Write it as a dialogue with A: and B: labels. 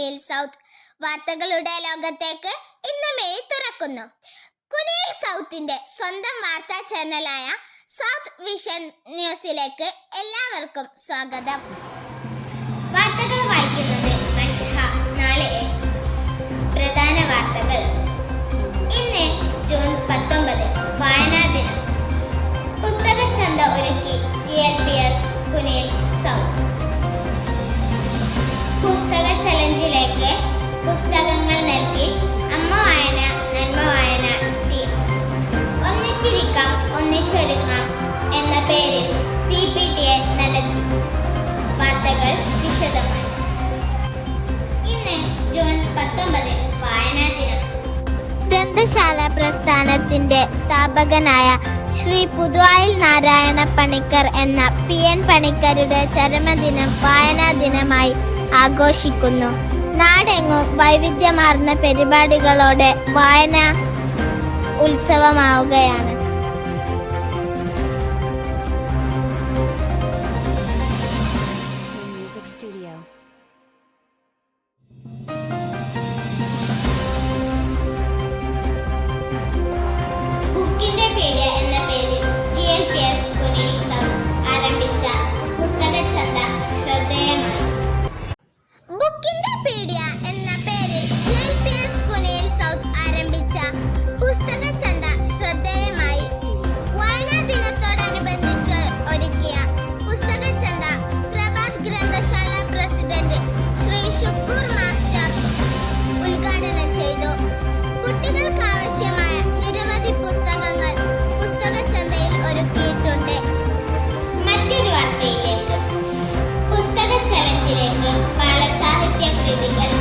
A: South വാർത്തകളുടെ ലോകത്തേക്ക് ഇന്ന് മെയ് തുറക്കുന്നു. കുനിയിൽ സൗത്തിന്റെ സ്വന്തം വാർത്താ ചാനലായ സൗത്ത് വിഷൻ ന്യൂസിലേക്ക് എല്ലാവർക്കും സ്വാഗതം. പുസ്തക ചലഞ്ചിലേക്ക് പുസ്തകങ്ങൾ നൽകി.
B: അമ്മ
A: വായന നന്മ വായന ടീം ഒന്നിച്ചിരിക്കാം ഒന്നിച്ചൊരുങ്ങാം എന്ന പേരിൽ സി പി ടി എ നടത്തി. വാർത്തകൾ വിശദമായി. ഇന്ന് ജൂൺ പത്തൊമ്പത് വായനാ ദിനം. ഗ്രന്ഥശാല പ്രസ്ഥാനത്തിന്റെ സ്ഥാപകനായ ശ്രീ പുതുവായിൽ നാരായണ പണിക്കർ എന്ന പി എൻ പണിക്കരുടെ ചരമദിനം വായനാ ദിനമായി ആഘോഷിക്കുന്നു. നാടെങ്ങും വൈവിധ്യമാർന്ന പരിപാടികളോടെ വായന ഉത്സവമാവുകയാണ്. ഷുക്കൂർ മാസ്റ്റർ ഉദ്ഘാടനം ചെയ്തു. കുട്ടികൾക്ക് ആവശ്യമായ നിരവധി പുസ്തകങ്ങൾ പുസ്തക പുസ്തകചന്തയിൽ ഒരുക്കിയിട്ടുണ്ട്. മറ്റൊരു വാർത്തയിലേക്ക്. പുസ്തക ചലഞ്ചിലേക്ക് ബാലസാഹിത്യ കൃതികൾ